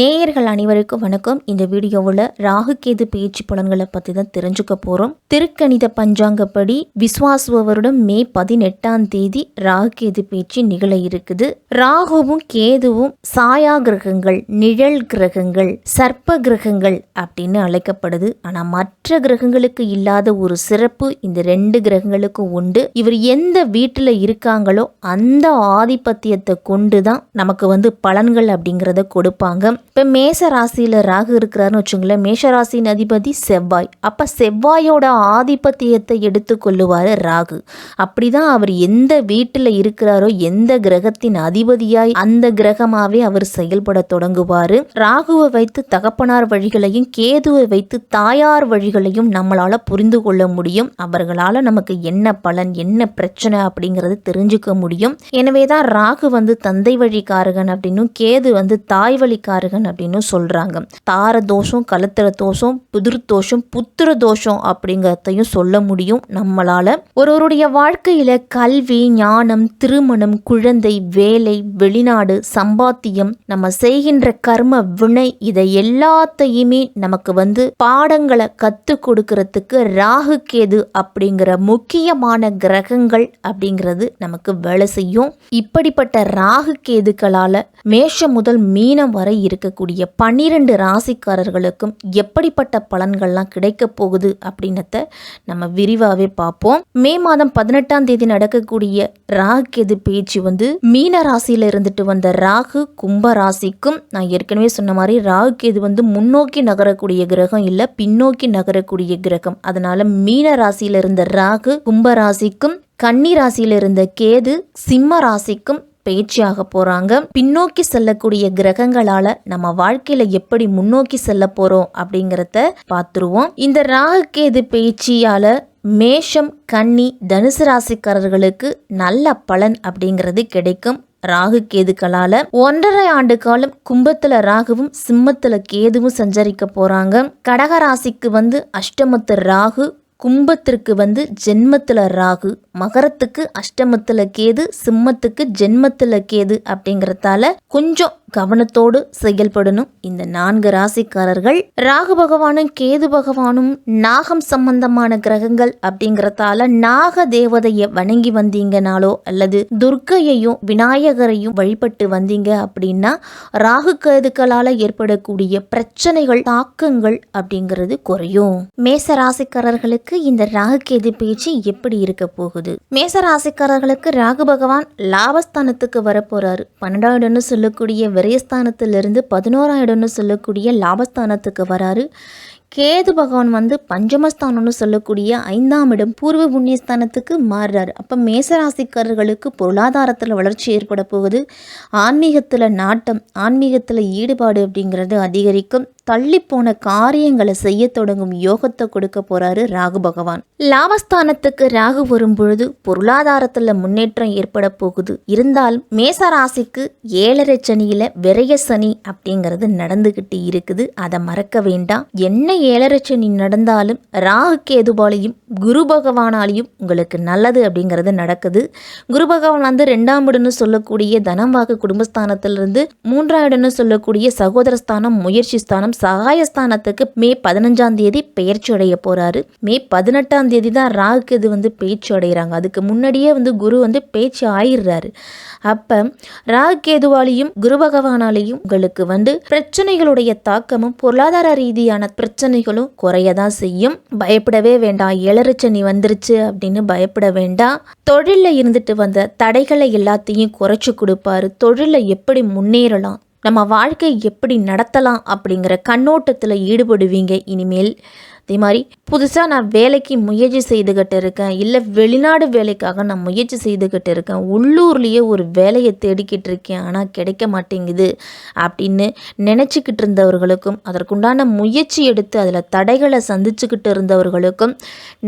நேயர்கள் அனைவருக்கும் வணக்கம். இந்த வீடியோவில் ராகு கேது பேச்சு பலன்களை பற்றி தான் தெரிஞ்சுக்க போகிறோம் திருக்கணித பஞ்சாங்கப்படி விஸ்வாசுவ வருடம் மே பதினெட்டாம் தேதி ராகு கேது பேச்சு நிகழ இருக்குது. ராகுவும் கேதுவும் சாயா கிரகங்கள் நிழல் கிரகங்கள் சர்ப்ப கிரகங்கள் அப்படின்னு அழைக்கப்படுது. ஆனால் மற்ற கிரகங்களுக்கு இல்லாத ஒரு சிறப்பு இந்த ரெண்டு கிரகங்களுக்கும் உண்டு. இவர் எந்த வீட்டில் இருக்காங்களோ அந்த ஆதிபத்தியத்தை கொண்டு தான் நமக்கு வந்து பலன்கள் அப்படிங்கிறத கொடுப்பாங்க. இப்போ மேச ராசியில் ராகு இருக்கிறாருன்னு வச்சுங்களேன் மேஷ ராசியின் அதிபதி செவ்வாய். அப்போ செவ்வாயோட ஆதிபத்தியத்தை எடுத்துக்கொள்ளுவார் ராகு. அப்படிதான் அவர் எந்த வீட்டில் இருக்கிறாரோ எந்த கிரகத்தின் அதிபதியாய் அந்த கிரகமாகவே அவர் செயல்பட தொடங்குவார். ராகுவை வைத்து தகப்பனார் வழிகளையும் கேதுவை வைத்து தாயார் வழிகளையும் நம்மளால் புரிந்து கொள்ள முடியும். அவர்களால் நமக்கு என்ன பலன் என்ன பிரச்சனை அப்படிங்கிறது தெரிஞ்சுக்க முடியும். எனவே தான் ராகு வந்து தந்தை வழிக்காரகன் அப்படின்னும் கேது வந்து தாய் வழிக்காரகன் அப்படின்னு சொல்கிறாங்க தார தோஷம் கலத்திர தோஷம் புதிர் தோஷம் புத்திர தோஷம் அப்படிங்கிறதையும் சொல்ல முடியும் நம்மளால். ஒருவருடைய வாழ்க்கையில் கல்வி ஞானம் திருமணம் குழந்தை வேலை வெளிநாடு சம்பாத்தியம் நம்ம செய்கின்ற கர்ம வினை இதை எல்லாத்தையுமே நமக்கு வந்து பாடங்களை கற்றுக் கொடுக்கறதுக்கு ராகு கேது அப்படிங்கிற முக்கியமான கிரகங்கள் அப்படிங்கிறது நமக்கு வேலை செய்யும். இப்படிப்பட்ட ராகு கேதுக்களால் மேஷம் முதல் மீனம் வரை இருக்கக்கூடிய பன்னிரண்டு ராசிக்காரர்களுக்கும் எப்படிப்பட்ட பலன்கள்லாம் கிடைக்க போகுது அப்படின்னத நம்ம விரிவாகவே பார்ப்போம். மே மாதம் பதினெட்டாம் தேதி நடக்கக்கூடிய ராகு கேது பேச்சு வந்து மீன ராசியில இருந்துட்டு வந்த ராகு கும்ப ராசிக்கும் நான் ஏற்கனவே சொன்ன மாதிரி ராகு கேது வந்து முன்னோக்கி நகரக்கூடிய கிரகம் இல்லை பின்னோக்கி நகரக்கூடிய கிரகம். அதனால மீன ராசியில இருந்த ராகு கும்ப ராசிக்கும் கன்னி ராசியில இருந்த கேது சிம்ம ராசிக்கும் பயிற்சியாக போகிறாங்க பின்னோக்கி செல்லக்கூடிய கிரகங்களால நம்ம வாழ்க்கையில எப்படி முன்னோக்கி செல்ல போறோம் அப்படிங்கிறத பார்த்துருவோம். இந்த ராகு கேது பயிற்சியால மேஷம் கன்னி தனுசு ராசிக்காரர்களுக்கு நல்ல பலன் அப்படிங்கிறது கிடைக்கும். ராகு கேதுக்களால ஒன்றரை ஆண்டு காலம் கும்பத்துல ராகுவும் சிம்மத்துல கேதுவும் சஞ்சரிக்க போறாங்க. கடக ராசிக்கு வந்து அஷ்டமத்து ராகு கும்பத்திற்கு வந்து ஜென்மத்தில் ராகு மகரத்துக்கு அஷ்டமத்தில் கேது சிம்மத்துக்கு ஜென்மத்தில் கேது அப்படிங்கிறதால கொஞ்சம் கவனத்தோடு செயல்படணும். இந்த நான்கு ராசிக்காரர்கள் ராகு பகவானும் கேது பகவானும் நாகம் சம்பந்தமான கிரகங்கள் அப்படிங்கறதால நாக தேவதையை வணங்கி வந்தீங்கனாலோ அல்லது துர்க்கையையும் விநாயகரையும் வழிபட்டு வந்தீங்க அப்படின்னா ராகு கேதுக்களால ஏற்படக்கூடிய பிரச்சனைகள் தாக்கங்கள் அப்படிங்கிறது குறையும். மேச ராசிக்காரர்களுக்கு இந்த ராகு கேது பேச்சு எப்படி இருக்க போகுது? மேச ராசிக்காரர்களுக்கு ராகு பகவான் லாபஸ்தானத்துக்கு வரப்போறாரு. பன்னெண்டாவதுன்னு சொல்லக்கூடிய விரயஸ்தானத்திலிருந்து பதினோராம் இடம்னு சொல்லக்கூடிய லாபஸ்தானத்துக்கு வராரு. கேது பகவான் வந்து பஞ்சமஸ்தானம்னு சொல்லக்கூடிய ஐந்தாம் இடம் பூர்வ புண்ணியஸ்தானத்துக்கு மாறுறாரு. அப்போ மேசராசிக்காரர்களுக்கு பொருளாதாரத்தில் வளர்ச்சி ஏற்பட போகுது. ஆன்மீகத்தில் நாட்டம் ஆன்மீகத்தில் ஈடுபாடு அப்படிங்கிறது அதிகரிக்கும். தள்ளிப்போன காரியங்களை செய்ய தொடங்கும் யோகத்தை கொடுக்க போறாரு ராகு பகவான். லாபஸ்தானத்துக்கு ராகு வரும்பொழுது பொருளாதாரத்தில் பொருளாதாரத்துல முன்னேற்றம் ஏற்பட போகுது. இருந்தாலும் மேச ராசிக்கு ஏழரை சனியில விரைய சனி அப்படிங்கிறது நடந்துகிட்டு இருக்குது. அதை மறக்க வேண்டாம். என்ன ஏழரை சனி நடந்தாலும் ராகு கேதுபாலையும் குரு பகவானாலையும் உங்களுக்கு நல்லது அப்படிங்கிறது நடக்குது. குரு பகவான் வந்து ரெண்டாம் இடம்னு சொல்லக்கூடிய தனம் வாக்கு குடும்பஸ்தானத்திலிருந்து மூன்றாம் இடம்னு சொல்லக்கூடிய சகோதரஸ்தானம் முயற்சி ஸ்தானம் சகாயஸ்தானத்துக்கு மே பதினஞ்சாம் தேதி பெயர்ச்சி அடைய போறாரு. மே பதினெட்டாம் தேதி தான் ராகு கேது வந்து பேச்சு அடைகிறாங்க. அதுக்கு முன்னாடியே வந்து குரு வந்து பேச்சு ஆயிடுறாரு. அப்ப ராகு கேதுவாலையும் குரு பகவானாலையும் உங்களுக்கு வந்து பிரச்சனைகளுடைய தாக்கமும் பொருளாதார ரீதியான பிரச்சனைகளும் குறையதான் செய்யும். பயப்படவே வேண்டாம். இளரச்சனி வந்துருச்சு அப்படின்னு பயப்பட வேண்டாம். தொழிலில் இருந்துட்டு வந்த தடைகளை எல்லாத்தையும் குறைச்சு கொடுப்பாரு. தொழிலில் எப்படி முன்னேறலாம்? நம்ம வாழ்க்கை எப்படி நடத்தலாம் அப்படிங்கிற கண்ணோட்டத்தில் ஈடுபடுவீங்க இனிமேல். அதே மாதிரி புதுசாக நான் வேலைக்கு முயற்சி செய்துக்கிட்டு இருக்கேன். இல்லை வெளிநாடு வேலைக்காக நான் முயற்சி செய்துக்கிட்டு இருக்கேன். உள்ளூர்லேயே ஒரு வேலையை தேடிக்கிட்டு இருக்கேன். ஆனால் கிடைக்க மாட்டேங்குது அப்படின்னு நினச்சிக்கிட்டு இருந்தவர்களுக்கும் அதற்குண்டான முயற்சி எடுத்து அதில் தடைகளை சந்திச்சுக்கிட்டு இருந்தவர்களுக்கும்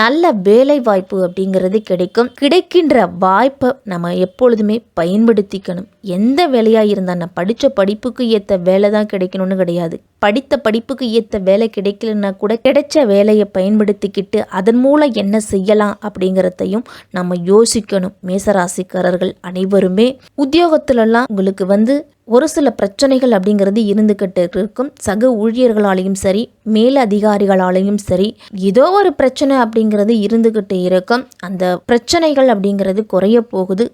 நல்ல வேலை வாய்ப்பு அப்படிங்கிறது கிடைக்கும். கிடைக்கின்ற வாய்ப்பை நம்ம எப்பொழுதுமே பயன்படுத்திக்கணும். எந்த வேலையாக இருந்தால் நான் படித்த படிப்புக்கு ஏற்ற வேலை தான் கிடைக்கணும்னு கிடையாது. படித்த படிப்புக்கு ஏற்ற வேலை கிடைக்கலன்னா கூட கிடைச்ச வேலையை பயன்படுத்திக்கிட்டு அதன் மூலம் என்ன செய்யலாம் அப்படிங்கிறதையும் நம்ம யோசிக்கணும். மேசராசிக்காரர்கள் அனைவருமே உத்தியோகத்திலெல்லாம் உங்களுக்கு வந்து ஒரு சில பிரச்சனைகள் அப்படிங்கிறது இருந்துக்கிட்டு இருக்கும். சக ஊழியர்களாலேயும் சரி மேல் அதிகாரிகளாலேயும் சரி ஏதோ ஒரு பிரச்சனை அப்படிங்கிறது இருந்துக்கிட்டு இருக்கும். அந்த பிரச்சனைகள் அப்படிங்கிறது குறைய போகுது.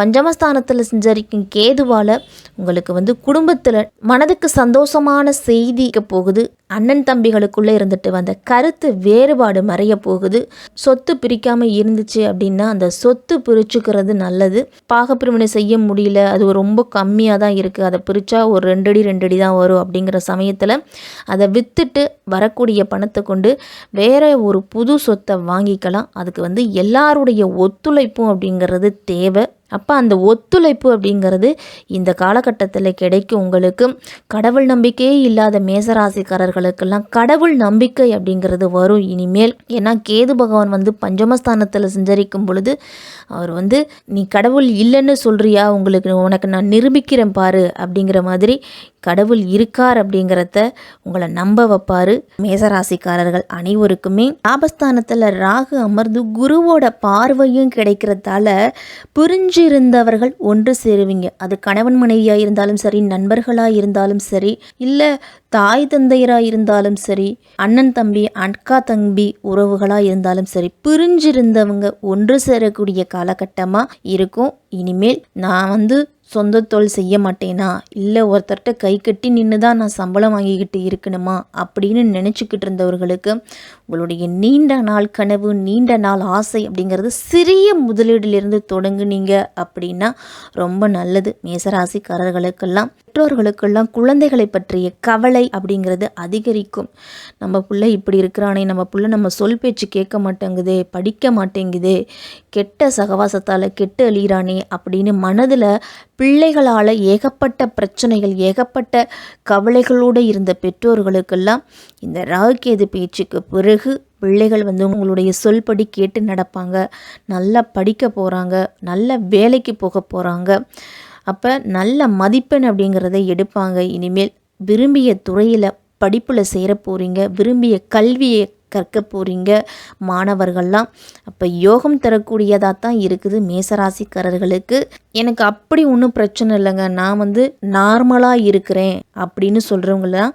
பஞ்சமஸ்தானத்தில் செஞ்சரிக்கும் கேதுவால் உங்களுக்கு வந்து குடும்பத்தில் மனதுக்கு சந்தோஷமான செய்திக்க போகுது. அண்ணன் தம்பிகளுக்குள்ளே இருந்துட்டு வந்த கருத்து வேறுபாடு மறைய போகுது. சொத்து பிரிக்காமல் இருந்துச்சு அப்படின்னா அந்த சொத்து பிரிச்சுக்கிறது நல்லது. பாகப்பிரிவினை செய்ய முடியல. அது ரொம்ப கம்மியாக தான் இருக்குது அதை பிரித்தா ஒரு ரெண்டடி ரெண்டடி தான் வரும் அப்படிங்கிற சமயத்தில் அதை விற்றுட்டு வரக்கூடிய பணத்தை கொண்டு வேற ஒரு புது சொத்தை வாங்கிக்கலாம். அதுக்கு வந்து எல்லாருடைய ஒத்துழைப்பும் அப்படிங்கிறது தேவை. அப்போ அந்த ஒத்துழைப்பு அப்படிங்கிறது இந்த காலகட்டத்தில் கிடைக்கும் உங்களுக்கு. கடவுள் நம்பிக்கையே இல்லாத மேசராசிக்காரர்களுக்கெல்லாம் கடவுள் நம்பிக்கை அப்படிங்கிறது வரும் இனிமேல். ஏன்னா கேது பகவான் வந்து பஞ்சமஸ்தானத்தில் சஞ்சரிக்கும் பொழுது அவர் வந்து நீ கடவுள் இல்லைன்னு சொல்கிறியா உங்களுக்கு உனக்கு நான் நிரூபிக்கிறேன் பாரு அப்படிங்கிற மாதிரி கடவுள் இருக்கார் அப்படிங்கிறத உங்களை நம்ப வைப்பார். மேசராசிக்காரர்கள் அனைவருக்குமே லாபஸ்தானத்தில் ராகு அமர்ந்து குருவோட பார்வையும் கிடைக்கிறதால புரிஞ்சிருந்தவர்கள் ஒன்று சேருவீங்க. அது கணவன் மனைவியாக இருந்தாலும் சரி நண்பர்களாக இருந்தாலும் சரி இல்லை தாய் தந்தையராக இருந்தாலும் சரி அண்ணன் தம்பி அக்கா தம்பி உறவுகளாக இருந்தாலும் சரி பிரிஞ்சிருந்தவங்க ஒன்று சேரக்கூடிய காலகட்டமாக இருக்கும். இனிமேல் நான் வந்து சொந்த தொழில் செய்ய மாட்டேனா? இல்லை ஒருத்தர்கிட்ட கை கட்டி நின்று தான் நான் சம்பளம் வாங்கிக்கிட்டு இருக்கணுமா? அப்படின்னு நினச்சிக்கிட்டு இருந்தவர்களுக்கு உங்களுடைய நீண்ட நாள் கனவு நீண்ட நாள் ஆசை அப்படிங்கிறது சிறிய முதலீடிலிருந்து தொடங்குனீங்க அப்படின்னா ரொம்ப நல்லது. மேசராசிக்காரர்களுக்கெல்லாம் பெற்றோர்களுக்கெல்லாம் குழந்தைகளை பற்றிய கவலை அப்படிங்கிறது அதிகரிக்கும். நம்ம பிள்ளை இப்படி இருக்கிறானே நம்ம பிள்ளை நம்ம சொல் பேச்சு கேட்க மாட்டேங்குதே படிக்க மாட்டேங்குதே கெட்ட சகவாசத்தால் கெட்டு அழிகிறானே அப்படின்னு மனதில் பிள்ளைகளால் ஏகப்பட்ட பிரச்சனைகள் ஏகப்பட்ட கவலைகளோடு இருந்த பெற்றோர்களுக்கெல்லாம் இந்த ராகுகேது பேச்சுக்கு பிறகு பிள்ளைகள் வந்து உங்களுடைய சொல்படி கேட்டு நடப்பாங்க. நல்லா படிக்க போகிறாங்க நல்ல வேலைக்கு போக போகிறாங்க அப்போ நல்ல மதிப்பெண் அப்படிங்கிறத எடுப்பாங்க. இனிமேல் விரும்பிய துறையில் படிப்பில் சேர போகிறீங்க விரும்பிய கல்வியை கற்க போகிறீங்க மாணவர்கள்லாம் அப்போ யோகம் தரக்கூடியதாக தான் இருக்குது. மேசராசிக்காரர்களுக்கு எனக்கு அப்படி ஒன்றும் பிரச்சனை இல்லைங்க. நான் வந்து நார்மலாக இருக்கிறேன் அப்படின்னு சொல்கிறவங்களாம்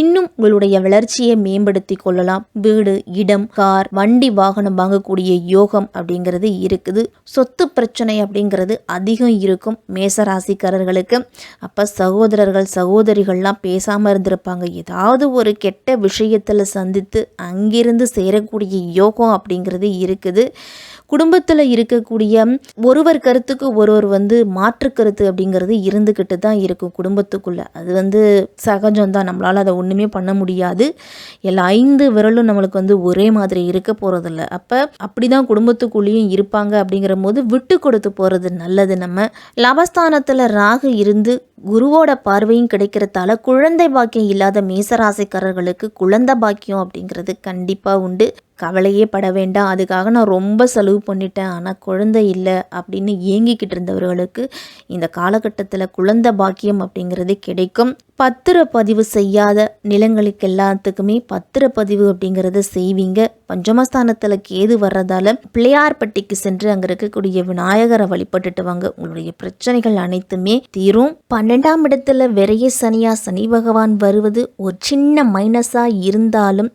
இன்னும் உங்களுடைய வளர்ச்சியை மேம்படுத்தி கொள்ளலாம். வீடு இடம் கார் வண்டி வாகனம் வாங்கக்கூடிய யோகம் அப்படிங்கிறது இருக்குது. சொத்து பிரச்சனை அப்படிங்கிறது அதிகம் இருக்கும். மேசராசிக்காரர்களுக்கு அப்போ சகோதரர்கள் சகோதரிகள்லாம் பேசாமல் இருந்திருப்பாங்க. ஏதாவது ஒரு கெட்ட விஷயத்தில் சந்தித்து அங்கிருந்து சேரக்கூடிய யோகம் அப்படிங்கிறது இருக்குது. குடும்பத்தில் இருக்கக்கூடிய ஒருவர் கருத்துக்கு ஒருவர் வந்து மாற்று கருத்து அப்படிங்கிறது இருந்துக்கிட்டு தான் இருக்கும் குடும்பத்துக்குள்ளே. அது வந்து சகஜம்தான். நம்மளால் அதை ஒன்றுமே பண்ண முடியாது. எல்லா ஐந்து விரலும் நம்மளுக்கு வந்து ஒரே மாதிரி இருக்க போகிறதில்ல அப்போ அப்படி தான் குடும்பத்துக்குள்ளேயும் இருப்பாங்க அப்படிங்கிற போது விட்டு கொடுத்து போகிறது நல்லது நம்ம. லாபஸ்தானத்தில் ராகு இருந்து குருவோட பார்வையும் கிடைக்கிறதால குழந்தை பாக்கியம் இல்லாத மேசராசிக்காரர்களுக்கு குழந்தை பாக்கியம் அப்படிங்கிறது கண்டிப்பாக உண்டு. கவலையே பட வேண்டாம். அதுக்காக நான் ரொம்ப செலவு பண்ணிட்டேன். ஆனால் குழந்தை இல்லை அப்படின்னு ஏங்கிக்கிட்டு இருந்தவர்களுக்கு இந்த காலகட்டத்தில் குழந்தை பாக்கியம் அப்படிங்கிறது கிடைக்கும். பத்திரப்பதிவு செய்யாத நிலங்களுக்கு எல்லாத்துக்குமே பத்திரப்பதிவு அப்படிங்கிறத செய்வீங்க. பஞ்சமஸ்தானத்தில் கேது வர்றதால பிள்ளையார்பட்டிக்கு சென்று அங்கே இருக்கக்கூடிய விநாயகரை வழிபட்டுட்டு வாங்க உங்களுடைய பிரச்சனைகள் அனைத்துமே தீரும். பன்னெண்டாம் இடத்துல விரைய சனியா சனி பகவான் வருவது ஒரு சின்ன மைனஸாக இருந்தாலும்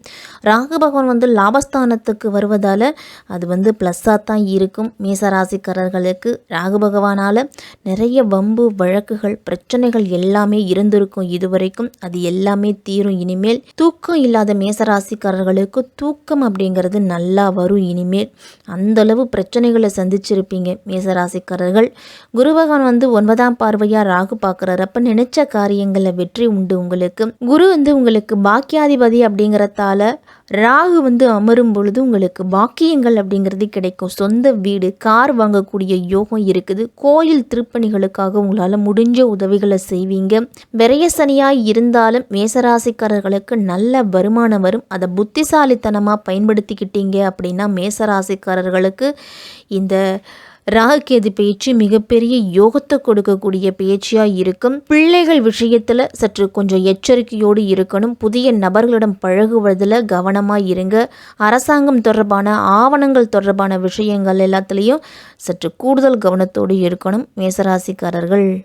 ராகு பகவான் வந்து லாபஸ்தானத்துக்கு வருவதால் அது வந்து ப்ளஸ்ஸாக தான் இருக்கும். மேசராசிக்காரர்களுக்கு ராகு பகவானால் நிறைய வம்பு வழக்குகள் பிரச்சனைகள் எல்லாமே இருந்திருக்கும். இதுவரைக்கும் அது எல்லாமே தீரும். இனிமேல் தூக்கம் இல்லாத மேசராசிக்காரர்களுக்கு தூக்கம் அப்படிங்கிறது நல்லா வரும் இனிமேல். அந்தளவு பிரச்சனைகளை சந்திச்சிருப்பீங்க மேசராசிக்காரர்கள். குரு பகவான் வந்து ஒன்பதாம் பார்வையாக ராகு பார்க்குறாரு. அப்போ நினைச்ச காரியங்களில் வெற்றி உண்டு உங்களுக்கு. குரு வந்து உங்களுக்கு பாக்கியாதிபதி அப்படிங்கிறதால ராகு வந்து அமரும் பொழுது உங்களுக்கு பாக்கியங்கள் அப்படிங்கிறது கிடைக்கும். சொந்த வீடு கார் வாங்கக்கூடிய யோகம் இருக்குது. கோயில் திருப்பணிகளுக்காக உங்களால் முடிஞ்ச உதவிகளை செய்வீங்க. விரைய சனியாக இருந்தாலும் மேசராசிக்காரர்களுக்கு நல்ல வருமானம் வரும். அதை புத்திசாலித்தனமாக பயன்படுத்திக்கிட்டீங்க அப்படின்னா மேசராசிக்காரர்களுக்கு இந்த ராகுகேது பேச்சு மிகப்பெரிய யோகத்தை கொடுக்கக்கூடிய பேச்சியாக இருக்கும். பிள்ளைகள் விஷயத்தில் சற்று கொஞ்சம் எச்சரிக்கையோடு இருக்கணும். புதிய நபர்களிடம் பழகுவதில் கவனமாக இருங்க. அரசாங்கம் தொடர்பான ஆவணங்கள் தொடர்பான விஷயங்கள் எல்லாத்துலேயும் சற்று கூடுதல் கவனத்தோடு இருக்கணும். மேசராசிக்காரர்கள்.